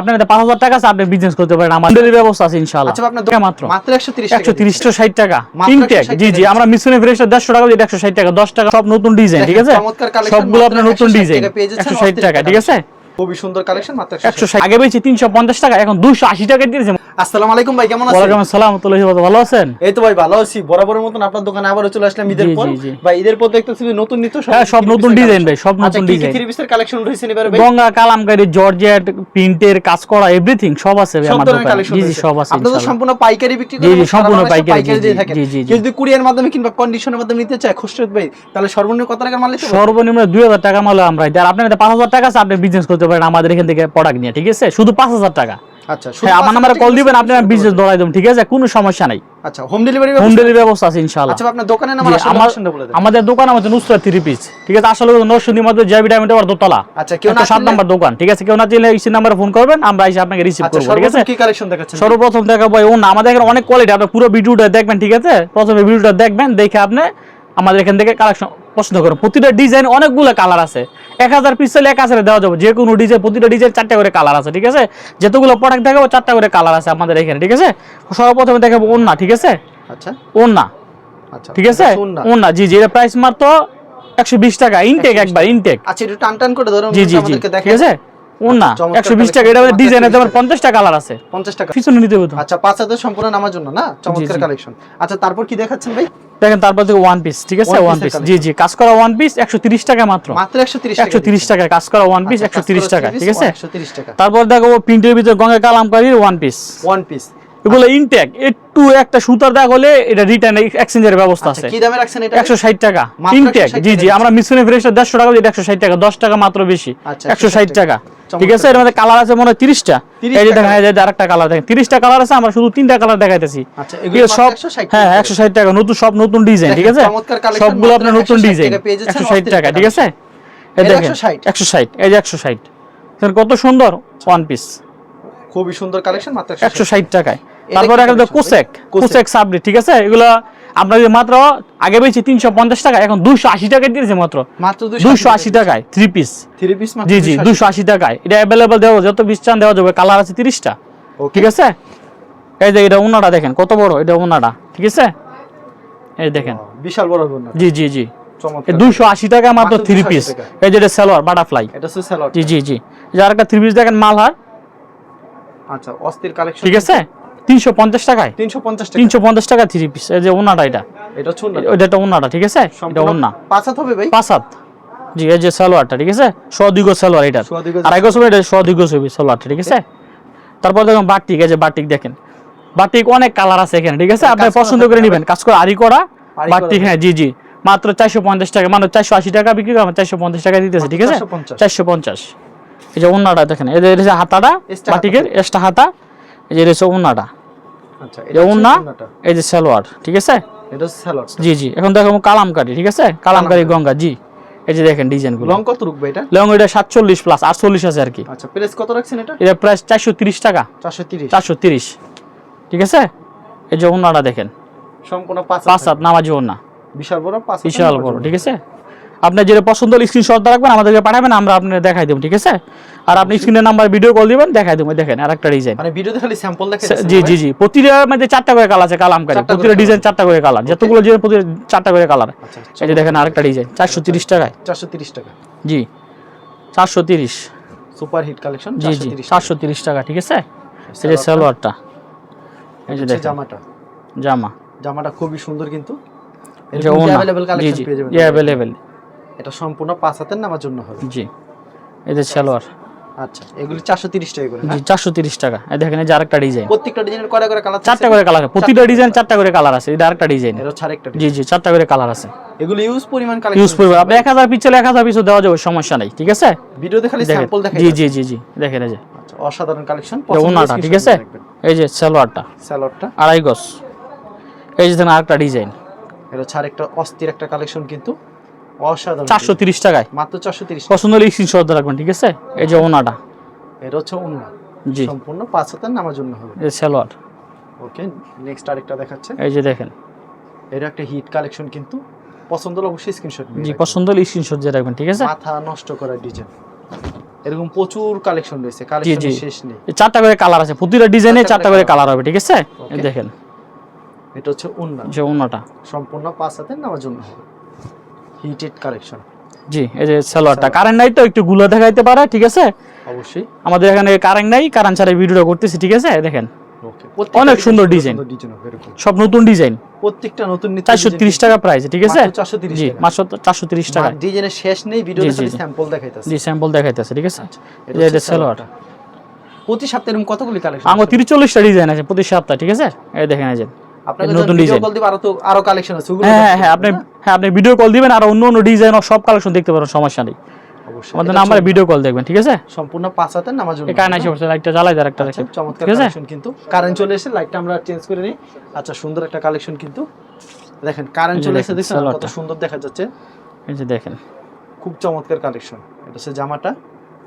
আপনার পাঁচ হাজার টাকা আছে আপনি বিজনেস করতে পারেন আমার ডেলিভারি ব্যবস্থা আছে ইনশাল্লাহ। আচ্ছা মাত্র। মাত্র একশো তিরিশ ষাট টাকা। ইনটেক জি জি আমরা মিশনে ফ্রেশটা দেড়শো টাকা দিয়ে একশো ষাট টাকা দশ টাকা সব নতুন ডিজাইন ঠিক আছে? সবগুলো আপনার নতুন ডিজাইন একশো ষাট টাকা ঠিক আছে? খুবই সুন্দর কালেকশন মাত্র একশো ষাট আগে পেয়েছি তিনশো পঞ্চাশ টাকা এখন দুশো আশি টাকা দিয়েছে। আসসালামু আলাইকুম ভাই কেমন আছেন? ওয়ালাইকুম আসসালাম ভালো আছেন? এই তো ভাই ভালো আছি। বরাবরের মতন আপনার দোকানে আবারও চলে আসলাম ঈদের পর। ভাই ঈদের পর দেখতেছি নতুন নিত্য হ্যাঁ, সব নতুন ডিজাইন ভাই, সব নতুন ডিজাইন। থ্রি পিসের কালেকশন রয়েছে এবারে ভাই? গঙ্গা কালামকারী জর্জেট প্রিন্টের কাজ করা এভরিথিং সব আছে ভাই আমার দোকানে। জি জি সব আছে আপনাদের সম্পূর্ণ পাইকারি বিক্রি করেন জি, সম্পূর্ণ পাইকারি, জি, জি, যদি কুরিয়ার মাধ্যমে কিংবা কন্ডিশনের মাধ্যমে নিতে চায় খুচরো ভাই তাহলে সর্বনিম্ন কত টাকার মাল নিতে সর্বনিম্ন দুই হাজার টাকা মালে আমরা। আর আপনার পাঁচ হাজার টাকা আছে আপনি বিজনেস করতে পারেন আমাদের এখান থেকে প্রোডাক্ট নিয়ে ঠিক আছে? শুধু পাঁচ হাজার টাকা। আচ্ছা হ্যাঁ আমার নাম্বারে কল দিবেন করে আপনার বিজনেস ধরাই ঠিক আছে? কোনো সমস্যা নাই। আচ্ছা হোম ডেলিভারি হোম ডেলিভারি ব্যবস্থা আছে ইনশাআল্লাহ। আচ্ছা আপনার দোকানের নাম আমার বলে দেন। আমাদের দোকান আমাদের নুসরাত থ্রি পিস ঠিক আছে? আসলে নরসিংদী মধ্যে জেবি ডায়মন্ড আর দোতলা। আচ্ছা কেউ না সাত নাম্বার দোকান ঠিক আছে? কেউ না ইসি নাম্বারে ফোন করবেন আমরা এসে আপনাকে রিসিভ আচ্ছা করব ঠিক আছে? কি কালেকশন দেখাচ্ছেন? সর্বপ্রথম দেখাবো ওন আমাদের এখানে অনেক কোয়ালিটি আপনি পুরো ভিডিওটা দেখবেন ঠিক আছে? প্রথমে ভিডিওটা দেখবেন দেখে আপনি আমাদের এখান থেকে কালেকশন পছন্দ করো। প্রতিটা ডিজাইন অনেকগুলো কালার আছে। এক হাজার পিস চাইলে এক হাজারে দেওয়া যাবে। যে কোনো ডিজাইন প্রতিটা ডিজাইন চারটা করে কালার আছে ঠিক আছে? যতগুলো প্রোডাক্ট দেখাবো চারটা করে কালার আছে আমাদের এখানে ঠিক আছে? সর্বপ্রথমে দেখাবো ওন্না ঠিক আছে? আচ্ছা। ওন্না আচ্ছা ঠিক আছে? ওনা ওন্না জি জি এটা প্রাইস মাত্র একশো বিশ টাকা ইনটেক একবার ইনটেক আচ্ছা একটু টান টান করে ধরুন জি জি জি ঠিক আছে? ওন্না চমৎকার টাকা এটা মাত্র ডিজাইন 120 যেমন পঞ্চাশটা কালার আছে। 50 টাকা। পিছনে নিতে হতো আচ্ছা পাঁচ হাজার সম্পূর্ণ নামার জন্য না? চমৎকার কালেকশন আচ্ছা তারপর কি দেখাচ্ছেন ভাই? দেখেন তারপর থেকে ওয়ান পিস ঠিক আছে? ওয়ান পিস জি জি। কাজ করা ওয়ান পিস একশো তিরিশ টাকা মাত্র। মাত্র একশো তিরিশ টাকা একশো তিরিশ টাকা কাজ করা ওয়ান পিস আচ্ছা, একশো তিরিশ টাকা ঠিক আছে? একশো তিরিশ টাকা। তারপর দেখো প্রিন্টের ভিতরে গঙ্গা কালামকারীর ওয়ান পিস ওয়ান পিস এগুলো ইনটেক একটু একটা সুতার দাগ হলে এটা রিটার্ন এক্সচেঞ্জের ব্যবস্থা আচ্ছা আছে। কি দামে রাখছেন এটা? একশো ষাট টাকা। ইনটেক জি জি। আমরা মিশনে ফ্রেশটা দেড়শো টাকা দিয়ে একশো ষাট টাকা দশ টাকা মাত্র বেশি। আচ্ছা, একশো ষাট 160 টাকা। চমৎকার। ঠিক আছে এর মধ্যে কালার আছে মনে হয় তিরিশটা। এই যে দেখা যায় আরেকটা কালার দেখেন। তিরিশটা কালার আছে আমরা শুধু তিনটা কালার দেখাইতেছি। আচ্ছা সব 160 হ্যাঁ একশো ষাট টাকা নতুন সব নতুন ডিজাইন ঠিক আছে? সবগুলো আপনার নতুন ডিজাইন একশো ষাট টাকা ঠিক আছে? এই দেখেন 160 একশো ষাট এই যে একশো ষাট। কত সুন্দর ওয়ান পিস খুবই সুন্দর কালেকশন মাত্র একশো ষাট টাকায়। তারপরে একটা কোসেক। কোসেক সাবরি ঠিক আছে? এগুলো আমরা মাত্র আগে পেয়েছি তিনশো পঞ্চাশ টাকা এখন দুশো আশি টাকায় দিয়েছে মাত্র। মাত্র দুশো আশি টাকায় থ্রি পিস থ্রি পিস জি জি দুশো আশি টাকায়। এটা অ্যাভেলেবল দেওয়া যত পিস চান দেওয়া যাবে কালার আছে তিরিশটা। ঠিক আছে? এই যে এটা ওনাটা দেখেন কত বড় এটা ওনাটা ঠিক আছে? এই দেখেন। বিশাল বড় জি জি জি। দুশো আশি টাকা মাত্র থ্রি পিস এই যে এটা সালোয়ার বাটারফ্লাই এটা জি জি জি। এই যে আরেকটা থ্রি পিস দেখেন মালহার। আচ্ছা অস্থির কালেকশন ঠিক আছে? তিনশো পঞ্চাশ টাকায়? 350 টাকা। তিনশো পঞ্চাশ টাকা থ্রি পিস এই যে ওনাটা এটা। এটা ওইটা একটা ওনাটা ঠিক আছে? এটা ওনা পাঁচ হাত হবে ভাই? পাঁচ হাত জি এই যে সালোয়ারটা ঠিক আছে? সালোয়ার এটা। হবে এটা সালোয়ারটা ঠিক আছে? তারপর দেখুন বাটিক এই যে বাটিক দেখেন। বাটিক অনেক কালার আছে এখানে ঠিক আছে? আপনি পছন্দ করে নেবেন। কাজ করে আরি করা বাটিক হ্যাঁ জি জি। মাত্র চারশো পঞ্চাশ টাকা মানে চারশো আশি টাকা বিক্রি করে চারশো পঞ্চাশ টাকা দিতেছে ঠিক আছে? 450 চারশো পঞ্চাশ। এই যে ওনাটা দেখেন এই যে হাতাটা বাটিকের এক্সট্রা হাতা। এই যে এটা হচ্ছে ওনাটা আচ্ছা এই যে হচ্ছে ওনা এই যে সালোয়ার ঠিক আছে? এটা জি জি এখন দেখো কালামকারি ঠিক আছে? কালামকারি গঙ্গা জি। এই যে দেখেন ডিজাইনগুলো। লং কত রুকবে এটা? লং এটা সাতচল্লিশ প্লাস আটচল্লিশ আছে আর কি। আচ্ছা প্রাইস কত রাখছেন এটা? এটা চারশো তিরিশ টাকা। 430 চারশো তিরিশ। ঠিক আছে? এই যে ওনাটা দেখেন। সম্পূর্ণ পাঁচ পাঁচ হাত হাত নামাজি ওনা বিশাল বড় পাঁচ বিশাল বড় ঠিক আছে? আপনার যেটা পছন্দ হলে স্ক্রিনশটটা রাখবেন আমাদেরকে পাঠাবেন আমরা আপনাদের দেখাই দেবো ঠিক আছে? আর আপনি স্ক্রিনের নাম্বার ভিডিও কল দিবেন দেখাই দেবো দেখেন আর একটা ডিজাইন মানে ভিডিওতে খালি স্যাম্পল দেখেন জি জি জি প্রতিটা মধ্যে চারটা করে কালার আছে কালাম করে। প্রতিটা ডিজাইন চারটা করে কালার যতগুলো যে প্রতি চারটা করে কালার আচ্ছা, আচ্ছা, এই যে দেখেন আরেকটা ডিজাইন আচ্ছা, 430 টাকায়। 430 টাকা। জি 430 সুপার হিট কালেকশন 430 430 টাকা। ঠিক আছে? এই যে সালোয়ারটা। এই যে দেখেন। জামাটা। জামা। জামাটা খুবই সুন্দর কিন্তু। এটা অ্যাভেলেবল কালেকশন পেয়ে যাবেন। অ্যাভেলেবল এটা সম্পূর্ণ পাঁচ হাতের নামার জন্য হবে। জি। এই যে সালোয়ার। আচ্ছা এগুলি 430 টাকা করে জি তিরিশ টাকা। এই দেখেন এই যে আরেকটা ডিজাইন। প্রত্যেকটা ডিজাইনের কয়টা করে কালার চারটা করে কালার প্রতিটা ডিজাইন চারটা করে কালার আছে। এটা আরেকটা ডিজাইন। এর হচ্ছে আরেকটা জি জি চারটা করে কালার আছে। এগুলো ইউজ পরিমাণ ইউজ কালেকশন আপনি এক হাজার পিস চলে এক হাজার দেওয়া যাবে সমস্যা নেই ঠিক আছে? ভিডিওতে খালি দেখেন। স্যাম্পল দেখাই জি জি জি জি দেখেন এই যে। আচ্ছা অসাধারণ কালেকশন ওনাটা ঠিক আছে? এই যে সালোয়ারটা। স্যালাডটা আড়াই গজ। এই যে দেখেন আরেকটা ডিজাইন। এর হচ্ছে আরেকটা অস্থির একটা কালেকশন কিন্তু। অসাধারণ। টাকায়। মাত্র 430 পছন্দ হলে স্ক্রিনশট রাখবেন ঠিক আছে? এই যে ওনাটা। এর হচ্ছে জি। সম্পূর্ণ পাঁচ হাতের নামার জন্য হবে। এই সালোয়ার। ওকে নেক্সট আরেকটা দেখাচ্ছে। এই যে দেখেন। এর একটা হিট কালেকশন কিন্তু পছন্দ হলে অবশ্যই স্ক্রিনশট জি পছন্দ হলে স্ক্রিনশট দিয়ে রাখবেন ঠিক আছে? মাথা নষ্ট করা ডিজাইন এরকম প্রচুর কালেকশন রয়েছে শেষ নেই। চারটা করে কালার আছে প্রতিটা ডিজাইনে চারটা চারটা করে কালার হবে ঠিক আছে? দেখেন। এটা হচ্ছে যে সম্পূর্ণ পাঁচ নেওয়ার জন্য হিটেড কালেকশন জি এই যে সালোয়ারটা। কারেন্ট নাই তো একটু গুলো দেখাইতে পারে ঠিক আছে? অবশ্যই। আমাদের এখানে কারেন্ট নাই কারেন্ট ছাড়া ভিডিওটা করতেছি ঠিক আছে? দেখেন। অনেক সুন্দর ডিজাইন সব নতুন ডিজাইন প্রত্যেকটা নতুন চারশো তিরিশ টাকা প্রাইস ঠিক আছে? জি মাত্র চারশো তিরিশ টাকা। ডিজাইনের শেষ নেই জি। স্যাম্পল দেখাইতেছে। জি স্যাম্পল দেখাইতেছে ঠিক আছে? এটা যে এটা সালোয়ার সালোয়ারটা। প্রতি সপ্তাহে এরকম কতগুলি কালেকশন আমার তিরিশ চল্লিশটা ডিজাইন আছে প্রতি সপ্তাহ ঠিক আছে? এই দেখেন এই নতুন নতুন ডিজাইন design। বলতে আরও তো আরও কালেকশন আছে হ্যাঁ হ্যাঁ হ্যাঁ আপনি হ্যাঁ আপনি ভিডিও কল দিবেন আর অন্য অন্য ডিজাইন সব কালেকশন দেখতে পারেন সমস্যা নেই। আমাদের নাম্বারে ভিডিও কল দেখবেন ঠিক আছে? সম্পূর্ণ পাঁচ হাতের নামার জন্য এই কারেন্ট আসে লাইটটা জ্বালাই দেয় একটা আচ্ছা, দেখেন চমৎকার কালেকশন কিন্তু। কারেন্ট চলে এসে লাইটটা আমরা চেঞ্জ করে নিই। আচ্ছা সুন্দর একটা কালেকশন কিন্তু। দেখেন কারেন্ট চলে এসে দেখছেন কত সুন্দর দেখা যাচ্ছে। এই যে দেখেন। খুব চমৎকার কালেকশন এটা হচ্ছে জামাটা।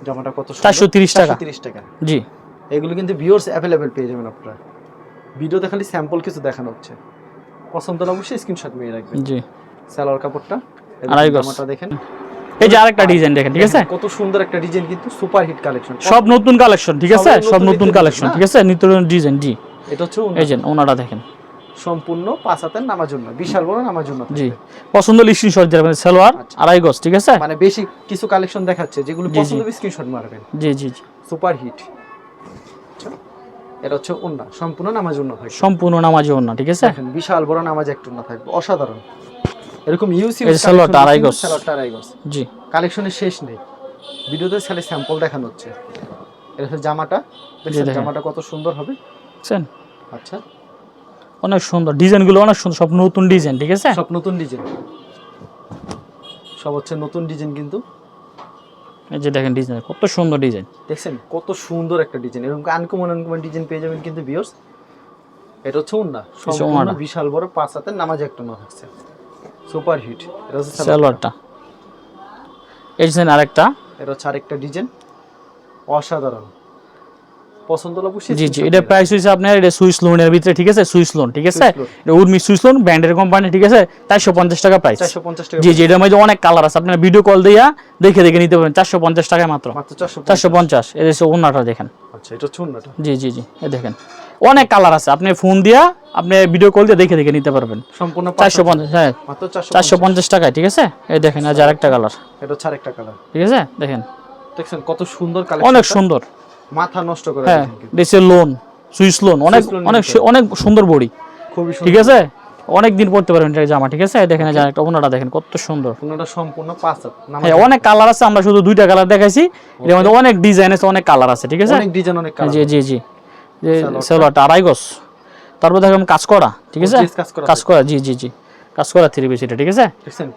জামাটা কত সুন্দর? 430 টাকা। 430 টাকা। জি। এগুলো কিন্তু ভিউয়ার্স অ্যাভেলেবেল পেয়ে যাবেন আপনারা। ভিডিওতে খালি স্যাম্পল কিছু দেখানো হচ্ছে। পছন্দ না অবশ্যই স্ক্রিনশট নিয়ে রাখবেন। জি। সালোয়ার কাপড়টা আড়াই গজ। দেখেন। এই যে আরেকটা ডিজাইন দেখেন ঠিক আছে? কত সুন্দর একটা ডিজাইন কিন্তু সুপার হিট কালেকশন সব নতুন কালেকশন ঠিক আছে? সব নতুন কালেকশন ঠিক আছে? নিত্য ডিজাইন জি। এটা হচ্ছে ওনার। এই যে ওনাটা। দেখেন। সম্পূর্ণ পাঁচ হাতের নামার জন্য বিশাল বড় নামার জন্য জি। পছন্দ স্ক্রিনশট দেবেন সালোয়ার আচ্ছা। আড়াই গজ ঠিক আছে? মানে বেশি কিছু কালেকশন দেখাচ্ছে যেগুলো। পছন্দ স্ক্রিনশট মারবেন। জি জি জি। সুপার হিট এটা হচ্ছে ওন্না সম্পূর্ণ নামাজ জন্য থাকবে। সম্পূর্ণ নামাজি ওনা ঠিক আছে? দেখেন বিশাল বড় নামাজ একটা ওন্না থাকবে। অসাধারণ। এরকম ইউসি এই আড়াই গজ। সালোয়ারটা আড়াই গজ জি। কালেকশনের শেষ নেই। ভিডিওতে খালি স্যাম্পল দেখানো হচ্ছে। এটা হচ্ছে জামাটা। জামাটা কত সুন্দর হবে? বুঝছেন আচ্ছা। অনেক সুন্দর। ডিজাইনগুলো অনেক সুন্দর। সব নতুন ডিজাইন ঠিক আছে? সব নতুন ডিজাইন। সব হচ্ছে নতুন ডিজাইন কিন্তু। এই যে দেখেন ডিজাইন কত সুন্দর ডিজাইন দেখছেন? কত সুন্দর একটা ডিজাইন এরকম আনকমন আনকমন ডিজাইন পেয়ে যাবেন কিন্তু ভিউয়ার্স এটা হচ্ছে উন্না সম্পূর্ণ। বিশাল বড় পাঁচ হাতের নামাজ একটা না হচ্ছে সুপার হিট এটা হচ্ছে সালোয়ার। সালোয়ারটা। এই ডিজাইন আরেকটা। এটা হচ্ছে আরেকটা ডিজাইন অসাধারণ। পছন্দ হলে অবশ্যই জি জি এটা প্রাইস হয়েছে আপনার এটা সুইস লোনের ভিতরে ঠিক আছে? সুইস লোন ঠিক আছে? এটা উর্মি সুইস লোন ব্র্যান্ডের কোম্পানি ঠিক আছে? চারশো পঞ্চাশ টাকা প্রাইস চারশো পঞ্চাশ টাকা জি জি এটার মধ্যে অনেক কালার আছে। আপনার ভিডিও কল দিয়া দেখে দেখে নিতে পারবেন। চারশো পঞ্চাশ টাকায় মাত্র। মাত্র চারশো চারশো পঞ্চাশ। এই দেখেন। আচ্ছা এটা হচ্ছে জি জি জি এই দেখেন। অনেক কালার আছে। আপনি ফোন দিয়া আপনি ভিডিও কল দিয়ে দেখে দেখে নিতে পারবেন। সম্পূর্ণ চারশো পঞ্চাশ হ্যাঁ। মাত্র টাকায় ঠিক আছে? এই দেখেন আজ আরেকটা কালার এটা হচ্ছে আরেকটা কালার ঠিক আছে? দেখেন। কত সুন্দর কালেকশন অনেক সুন্দর। মাথা নষ্ট করে হ্যাঁ দেশের লোন সুইস লোন অনেক অনেক অনেক সুন্দর বড়ি। খুবই ঠিক আছে? অনেক দিন পড়তে পারবেন এটা জামা ঠিক আছে? দেখেন যে আরেকটা ওনাটা দেখেন কত সুন্দর। উন্নাটা সম্পূর্ণ পাঁচ হ্যাঁ অনেক কালার আছে আমরা শুধু দুইটা কালার দেখাইছি। এর মধ্যে অনেক ডিজাইন আছে অনেক কালার আছে ঠিক আছে? অনেক ডিজাইন অনেক কালার জি জি জি। সালোয়ারটা আড়াই গজ। তারপর দেখলাম কাজ করা ঠিক আছে? কাজ করা জি জি জি। কাজ করা থ্রি পিস এটা ঠিক আছে?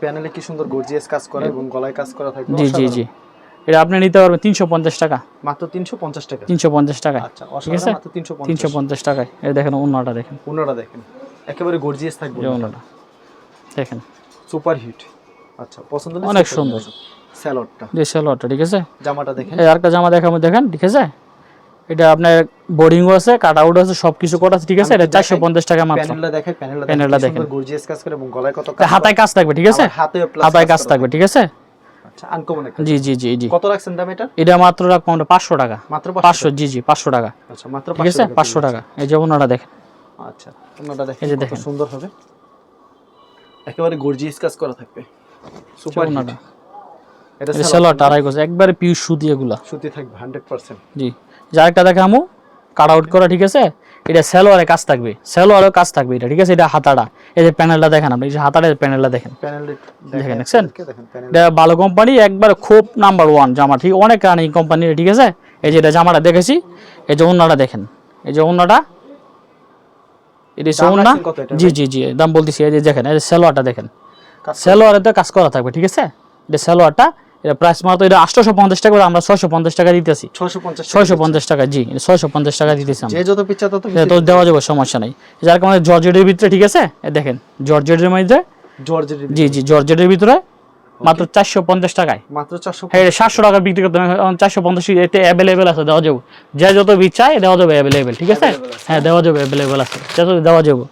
প্যানেলে কি সুন্দর গর্জিয়াস কাজ করা এবং গলায় কাজ করা থাকবে জি জি জি। এটা আপনি নিতে পারবেন তিনশো পঞ্চাশ টাকা। মাত্র তিনশো পঞ্চাশ টাকা। তিনশো পঞ্চাশ টাকায়। আচ্ছা ঠিক আছে? তিনশো পঞ্চাশ। টাকায়। এই দেখেন অন্যটা দেখেন। পনেরোটা দেখেন। একেবারে গর্জিয়াস থাকবে অন্যটা দেখেন। সুপার হিট আচ্ছা পছন্দ অনেক সুন্দর। স্যালোডটা যে ঠিক আছে? জামাটা দেখেন। এই আরেকটা জামা দেখাবো দেখেন ঠিক আছে? এটা আপনার বোর্ডিংও আছে কাট আউট আছে সব কিছু করা আছে ঠিক আছে? এটা একটু চারশো দেখাই। পঞ্চাশ টাকা মাত্র। প্যানেলটা দেখেন প্যানেলটা দেখেন। গর্জিয়াস কাজ করে এবং গলায় কত এটা হাতায় কাজ থাকবে ঠিক আছে? হাতে হাতায় কাজ থাকবে ঠিক আছে? আনকমন একটা জি জি জি জি। কত রাখছেন দাম এটা? এটা মাত্র রাখব আমরা পাঁচশো টাকা। মাত্র পাঁচশো জি জি পাঁচশো টাকা। আচ্ছা মাত্র ঠিক আছে? পাঁচশো টাকা। এই যে ওনারা দেখেন। আচ্ছা ওনাটা দেখেন এই যে দেখেন। সুন্দর হবে। একেবারে গর্জিয়াস কাজ করা থাকবে। সুপার ওনাটা। এটা সালোয়ারটা আড়াই গজ। একবারে পিউ সুতি এগুলা। সুতি থাকবে হান্ড্রেড পার্সেন্ট জি। যে আরেকটা দেখামু কাট আউট করা ঠিক আছে? এটা সালোয়ারে কাজ থাকবে সালোয়ারেও কাজ থাকবে এটা ঠিক আছে? এটা হাতাটা এই যে প্যানেলটা দেখেন আপনি এই যে হাতাটা প্যানেলটা দেখেন। দেখেন, দেখছেন? এটা ভালো কোম্পানি একবার খুব নাম্বার ওয়ান জামা ঠিক? অনেক রানিং কোম্পানি ঠিক আছে? এই যে এটা জামাটা দেখেছি এই যে অন্যটা দেখেন এই যে অন্যটা এটা এটা? জি জি জি দাম বলতেছি এই যে দেখেন এই যে সালোয়ারটা দেখেন। সালোয়ারে তো কাজ করা থাকবে ঠিক আছে? এটা সালোয়ারটা এটা প্রাইস মাত্র এটা আটশোশো পঞ্চাশ টাকা আমরা ছয়শো পঞ্চাশ টাকা দিতেছি। ছশো পঞ্চাশ টাকা জি ছয়শো পঞ্চাশ টাকা দিতেছি যে যত পিচ্ছা তত তো দেওয়া যাবে সমস্যা নেই। যার কারণে জর্জেটের ভিতরে ঠিক আছে? দেখেন জর্জেটের মধ্যে জি জি জর্জেটের ভিতরে মাত্র চারশো পঞ্চাশ টাকায়। মাত্র চারশো হ্যাঁ সাতশো টাকা বিক্রি করতে চারশো পঞ্চাশ এতে অ্যাভেলেবেল আছে দেওয়া যাবে। যে যত বীজ চাই দেওয়া যাবে অ্যাভেলেবেল ঠিক আছে? হ্যাঁ দেওয়া যাবে অ্যাভেলেবেল আছে। যত দেওয়া যাবে।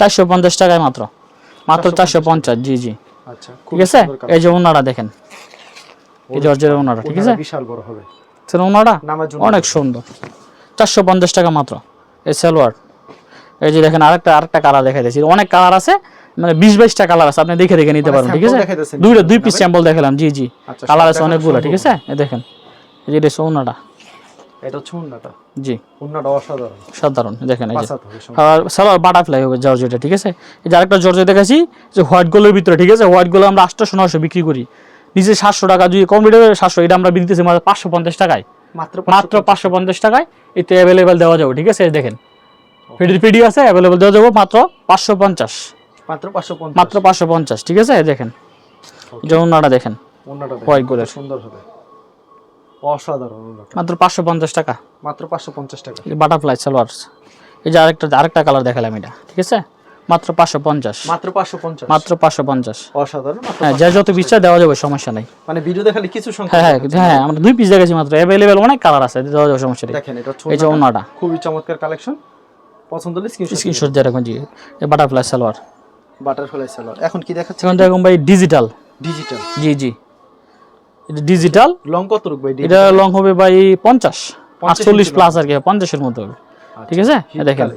চারশো পঞ্চাশ টাকায় মাত্র। মাত্র চারশো পঞ্চাশ জি জি। আচ্ছা ঠিক আছে? এই যে ওনারা দেখেন এই জর্জের ঠিক আছে? বিশাল বড় হবে। ওনাটা অনেক সুন্দর। চারশো পঞ্চাশ টাকা মাত্র। এই সালোয়ার। এই যে দেখেন আরেকটা আরেকটা কালার দেখা দিয়েছি। অনেক কালার আছে মানে বিশ বাইশটা কালার আছে। আপনি দেখে দেখে নিতে পারবেন ঠিক আছে? দুইটা দুই পিস স্যাম্পল দেখালাম জি জি। আচ্ছা, কালার আছে অনেকগুলো ঠিক আছে? দেখেন। এই যে এটা জি। উন্নাটা অসাধারণ। সাধারণ দেখেন এই যে। পাঁচাত হবে সম্পূর্ণ। আর সালোয়ার বাটারফ্লাই হবে জর্জেটা ঠিক আছে? এই যে আরেকটা জর্জে যে হোয়াইট গোলের ভিতরে ঠিক আছে? হোয়াইট গোল আমরা আটশো নশো বিক্রি করি। নিচে সাতশো টাকা যদি কমপ্লিট সাতশো এটা আমরা বিক্রি মাত্র পাঁচশো পঞ্চাশ টাকায়। মাত্র মাত্র পাঁচশো পঞ্চাশ টাকায় এতে অ্যাভেলেবেল দেওয়া যাবে ঠিক আছে? দেখেন। পিডি পিডি আছে অ্যাভেলেবেল দেওয়া যাবে মাত্র পাঁচশো পঞ্চাশ। মাত্র পাঁচশো পঞ্চাশ। মাত্র পাঁচশো পঞ্চাশ ঠিক আছে? দেখেন। যে ওনাটা দেখেন। হোয়াইট গোলের। সুন্দর হবে। অসাধারণ মাত্র পাঁচশো পঞ্চাশ টাকা। মাত্র পাঁচশো পঞ্চাশ টাকা। বাটারফ্লাই সালোয়ার এই যে আরেকটা আরেকটা কালার দেখালাম এটা ঠিক আছে? মাত্র পাঁচশো পঞ্চাশ। মাত্র পাঁচশো পঞ্চাশ? মাত্র পাঁচশো পঞ্চাশ। অসাধারণ হ্যাঁ যা যত পিসটা দেওয়া যাবে সমস্যা নাই। মানে ভিডিও দেখালে কিছু সংখ্যা হ্যাঁ হ্যাঁ হ্যাঁ আমরা দুই পিস মাত্র। অনেক কালার আছে দেওয়া যাবে সমস্যা নেই। দেখেন এটা এই যে। ওনাটা খুবই চমৎকার কালেকশন পছন্দ হলে স্ক্রিনশট স্ক্রিনশট দিয়ে রাখুন জি। বাটারফ্লাই সালোয়ার বাটারফ্লাই সালোয়ার এখন কি দেখাচ্ছে? এখন দেখুন ভাই ডিজিটাল ডিজিটাল জি জি। এটা ডিজিটাল লং কত রূপ ভাই এটা লং হবে ভাই পঞ্চাশ। 50 আটচল্লিশ ইঞ্চি প্লাস আর কি পঞ্চাশের মতো হবে। ঠিক আছে? দেখেন।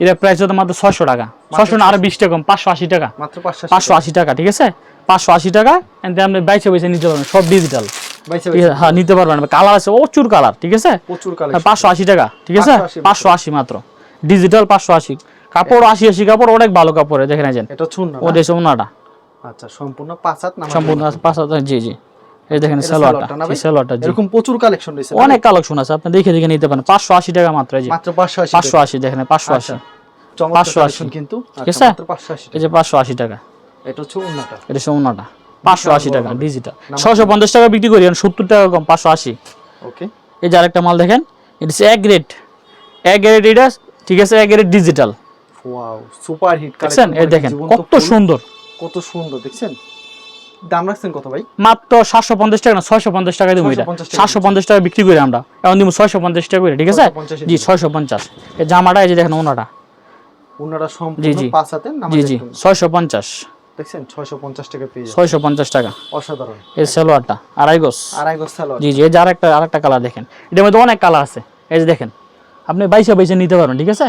এটা প্রাইস হতো মাত্র ছয়শো টাকা। ছয়শো না আরও বিশ টাকা কম পাঁচশো আশি টাকা। মাত্র পাঁচশো আশি টাকা। ঠিক আছে? পাঁচশো আশি টাকা আপনি বাইশে বাইশে নিতে পারবেন সব ডিজিটাল হ্যাঁ নিতে পারবেন। কালার আছে প্রচুর কালার ঠিক আছে? প্রচুর কালেকশন পাঁচশো আশি টাকা ঠিক আছে? পাঁচশো আশি মাত্র। ডিজিটাল পাঁচশো আশি। কাপড় আশি আশি কাপড় অনেক ভালো কাপড় দেখে নেছেন এটা হচ্ছে উন্না ও দেশে ওনাটা আচ্ছা সম্পূর্ণ পাঁচ হাত সম্পূর্ণ পাঁচ হাজার জি জি। এই দেখেন সালোয়ারটা এরকম প্রচুর কালেকশন রয়েছে অনেক কালেকশন আছে আপনি দেখে দেখে নিতে পারেন। পাঁচশো আশি টাকা মাত্র এই যে। মাত্র পাঁচশো আশি পাঁচশো আশি দেখেন পাঁচশো আশি। চমৎকার 580 কালেকশন কিন্তু। ঠিক আচ্ছা, আছে? মাত্র পাঁচশো আশি এই যে পাঁচশো আশি টাকা। এটা হচ্ছে উন্নাটা। এটা হচ্ছে ওনাটা পাঁচশো আশি টাকা ডিজিটাল নাম- ছশো পঞ্চাশ টাকা বিক্রি করি সত্তর টাকা কম পাঁচশো আশি। ওকে এই যে আরেকটা মাল দেখেন এটা হচ্ছে এক গ্রেড এক গ্রেড এটা ঠিক আছে এক grade digital wow super hit দেখছেন? এই দেখেন কত সুন্দর। কত সুন্দর দেখছেন? দাম রাখছেন কত ভাই? মাত্র সাতশো পঞ্চাশ টাকা না ছয়শো পঞ্চাশ টাকা দিব এটা। 650 টাকা বিক্রি করি আমরা। এখন দিব ছয়শো পঞ্চাশ টাকা করে ঠিক আছে? জি ছয়শো পঞ্চাশ। এই জামাটা এই যে দেখেন ওনাটা। উন্নাটা জি, সম্পূর্ণ জি। পাঁচ হাতে নামাজ জি জি। ছয়শো পঞ্চাশ। দেখছেন? ছয়শো পঞ্চাশ টাকা পেয়ে যাবেন ছয়শো পঞ্চাশ টাকা। অসাধারণ। এই সালোয়ারটা আড়াই আড়াই গজ সালোয়ার। জি জি এই যে আরেকটা আরেকটা কালার দেখেন। এটার মধ্যে অনেক কালার আছে। এই যে দেখেন আপনি বাইশে বাইশে নিতে পারবেন ঠিক আছে?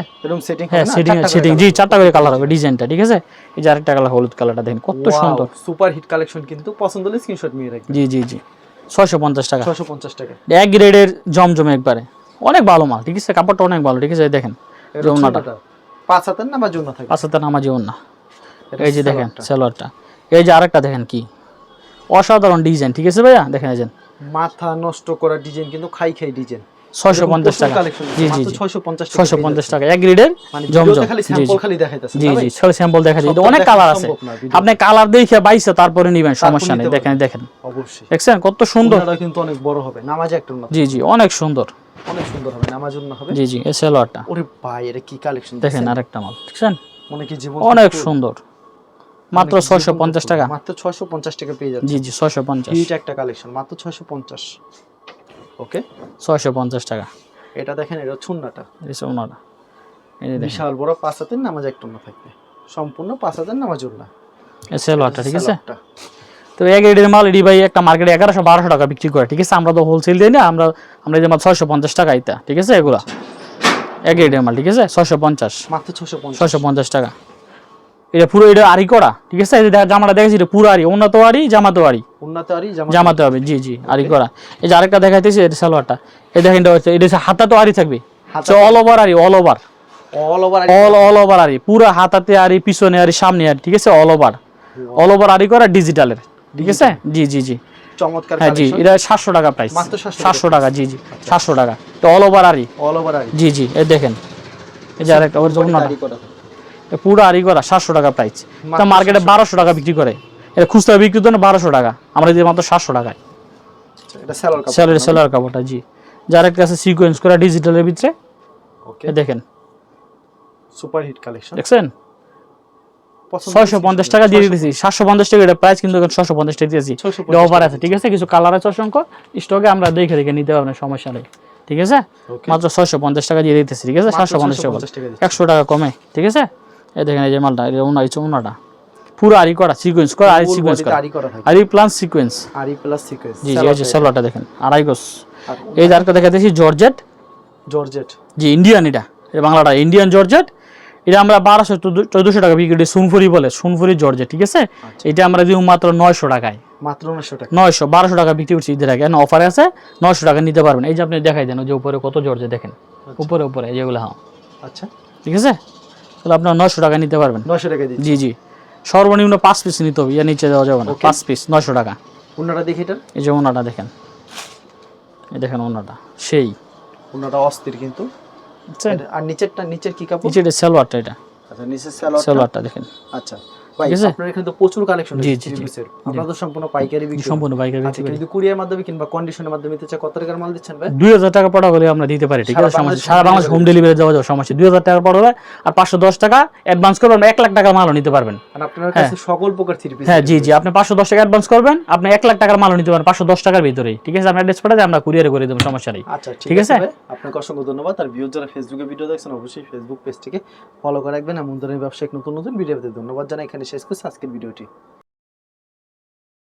সেটিং হ্যাঁ সেটিং সেটিং জি চারটা করে কালার হবে ডিজাইনটা ঠিক আছে? এই যে আরেকটা কালার হলুদ কালারটা দেখেন কত সুন্দর। সুপার হিট কালেকশন কিন্তু পছন্দ হলে স্ক্রিনশট নিয়ে রাখবেন। জি জি জি। ছয়শো পঞ্চাশ টাকা। ছয়শো পঞ্চাশ টাকা। এক গ্রেডের জমজমে একবারে। অনেক ভালো মাল ঠিক আছে? কাপড়টা অনেক ভালো ঠিক আছে? দেখেন যমুনাটা। পাঁচ হাতের না বা জন্য থাকে? পাঁচটা নামাজি না এটা এই যে দেখেন সালোয়ারটা। এই যে আরেকটা দেখেন কি? অসাধারণ ডিজাইন ঠিক আছে ভাইয়া? দেখেন এই যে। মাথা নষ্ট করা ডিজাইন কিন্তু খাই খাই ডিজাইন ছয়শো পঞ্চাশ টাকা। জি জি জি। ছয়শো পঞ্চাশ টাকা এক গ্রেডের মানে জমজম। জি জি। খালি দেখাইতেছে জি জি ছয় স্যাম্পল দেখা যায় অনেক কালার আছে। সম্ভব না ভিডিওতে। আপনি কালার দেখে বাইছে তারপরে নিবেন সমস্যা নেই। দেখেন দেখেন। অবশ্যই। দেখছেন? কত সুন্দর। কিন্তু অনেক বড় হবে নামাজে একটা জি জি অনেক সুন্দর। অনেক সুন্দর হবে নামাজ হবে। জি জি এই সালোয়ারটা ওরে ভাই এটা কি কালেকশন দেখেন আরেকটা মাল দেখছেন? মনে কি জীবন অনেক সুন্দর। মাত্র ছয়শো পঞ্চাশ টাকা। মাত্র ছয়শো পঞ্চাশ টাকা পেয়ে যাচ্ছে। জি জি ছয়শো পঞ্চাশ। একটা কালেকশন মাত্র ছয়শো পঞ্চাশ। ওকে? ছয়শো পঞ্চাশ টাকা। এটা দেখেন এটা ছুন্নাটা এই যে এই বিশাল বড় পাঁচ হাতের নামাজ একটা উন্না থাকবে। সম্পূর্ণ পাঁচ হাতের নামাজ এই সালোয়ারটা ঠিক আছে? তো এক রেডের মাল এডি ভাই একটা মার্কেটে এগারোশো বারোশো টাকা বিক্রি করে ঠিক আছে? আমরা তো হোলসেল দিই না আমরা আমরা এই যে মাল ছয়শো পঞ্চাশ টাকা ইতা ঠিক আছে? এগুলা। এক রেডের মাল ঠিক আছে? ছয়শো পঞ্চাশ। মাত্র পঞ্চাশ। ছয়শো পঞ্চাশ টাকা। এটা পুরো এটা আরি করা ঠিক আছে? এই জামাটা দেখেছি এটা পুরো আরি উন্নত আরি জামাতো আরি উন্নত আরই জামা হবে জি জি আরি করা। এই যে আরেকটা দেখাইতেছি এটা সালোয়ারটা। এই দেখেন এটা হচ্ছে এটা হাতা তো আরি থাকবে। অল ওভার আরি all over all over all all over আরি পুরো হাতাতে আরি পিছনে আরি সামনে আরি ঠিক আছে? অল ওভার অল ওভার আরি করা ডিজিটালের ঠিক আছে? জি জি জি। চমৎকার হ্যাঁ জি এটা সাতশো টাকা প্রাইস মাত্র 700 সাতশো টাকা জি জি সাতশো টাকা। তো অল ওভার আরি অল ওভার আরই জি জি এই দেখেন। এই যে আরেকটা ওর জন্য পুরো আরি করা সাতশো টাকা প্রাইস তা মার্কেটে বারোশো টাকা বিক্রি করে। এটা খুচরা বিক্রি তো বারোশো টাকা। আমরা দিই মাত্র সাতশো টাকায়। আচ্ছা, স্যালোর সেলার সেলার কাপড়টা জি। যার সিকোয়েন্স করা ডিজিটালের ভিতরে। দেখেন। সুপার হিট কালেকশন দেখছেন? ছয়শো পঞ্চাশ টাকা দিয়ে দিতেছি সাতশো পঞ্চাশ টাকা এটা প্রাইস কিন্তু এখন ছশো পঞ্চাশ টাকা দিয়েছি। অফার আছে ঠিক আছে? কিছু কালার আছে অসংখ্য। স্টকে আমরা দেখে দেখে নিতে পারবেন সমস্যা নেই। ঠিক আছে? মাত্র ছয়শো পঞ্চাশ টাকা দিয়ে দিতেছি ঠিক আছে? সাতশো পঞ্চাশ টাকা। 650 টাকা দিচ্ছি। একশো টাকা কমে ঠিক আছে? এই দেখেন এই যে মালটা এই উনা এই উনাটা। পুরো আরি করা সিকোয়েন্স করা আরি সিকোয়েন্স করা। আরই করা আরি প্লাস সিকোয়েন্স আরই প্লাস সিকোয়েন্স জি জি এই যে সেলোয়ারটা দেখেন আড়াই গোস এই যে আরেকটা দেখাতেছি জর্জেট। জর্জেট। জি ইন্ডিয়ান এটা। এটা বাংলাটা ইন্ডিয়ান জর্জেট। এটা আমরা বারোশো চোদ্দোশো টাকা বিক্রি করি সুনফুরি বলে সুনফুরি জর্জেট ঠিক আছে? এটা আমরা দিব মাত্র নয়শো টাকায়। মাত্র উনিশশো টাকা। নয়শো বারোশো টাকা বিক্রি করছি ঈদের আগে। অফারে আছে নয়শো টাকা নিতে পারবেন। এই যে আপনি দেখাই দেন ওই যে উপরে কত জর্জে দেখেন। উপরে উপরে এই যেগুলো হ্যাঁ। আচ্ছা। ঠিক আছে? তাহলে আপনার নয়শো টাকা নিতে পারবেন। নয়শো টাকা জি জি। সর্বনিম্ন পাঁচ পিস নিতে হবে ইয়া নিচে যাওয়া যাবে না। পাঁচ পিস নয়শো টাকা। ওনাটা দেখি এটা। এই যে ওনাটা দেখেন। এই দেখেন ওনাটা সেই। ওনাটা অস্থির কিন্তু। আর নিচেরটা নিচের কি কাপড়? নিচেরটা সালোয়ারটা এটা। আচ্ছা নিচের সালোয়ার সালোয়ারটা দেখেন। আচ্ছা? আপনার এখানে তো প্রচুর কালেকশন জি, জি, জি। আপনারা তো সম্পূর্ণ পাইকারি বিক্রি। সম্পূর্ণ বাইকের আচ্ছা কিন্তু কুরিয়ার মাধ্যমে কিংবা কন্ডিশনের মাধ্যমে নিতে চাই কত টাকার মাল দিচ্ছেন ভাই? দুই হাজার টাকা পড়া হলে আমরা দিতে পারি ঠিক আছে? সমস্যা সারা বাংলাদেশ হোম ডেলিভারি দেওয়া যাবে সমস্যা। দুই হাজার টাকা পড়বে আর পাঁচশো দশ টাকা অ্যাডভান্স করবেন এক লাখ টাকার মালও নিতে পারবেন। আর আপনার কাছে সকল প্রকার থ্রি পিস হ্যাঁ জি জি। আপনি পাঁচশো দশ টাকা অ্যাডভান্স করবেন আপনি এক লাখ টাকার মালও নিতে পারেন পাঁচশো দশ টাকার ভিতরেই। ঠিক আছে? আপনার অ্যাড্রেস পাঠাতে আমরা কুরিয়ারে করে দেবো সমস্যা নেই। আচ্ছা ঠিক আছে আছে? আপনাকে অসংখ্য ধন্যবাদ। আর ভিউজ যারা ফেসবুকে ভিডিও দেখছেন অবশ্যই ফেসবুক পেজটিকে ফলো করে রাখবেন। এমন ধরনের ব্যবসায়িক নতুন নতুন ভিডিও পেতে ধন্যবাদ জানাই। এখানে শেষ করছি আজকের ভিডিওটি।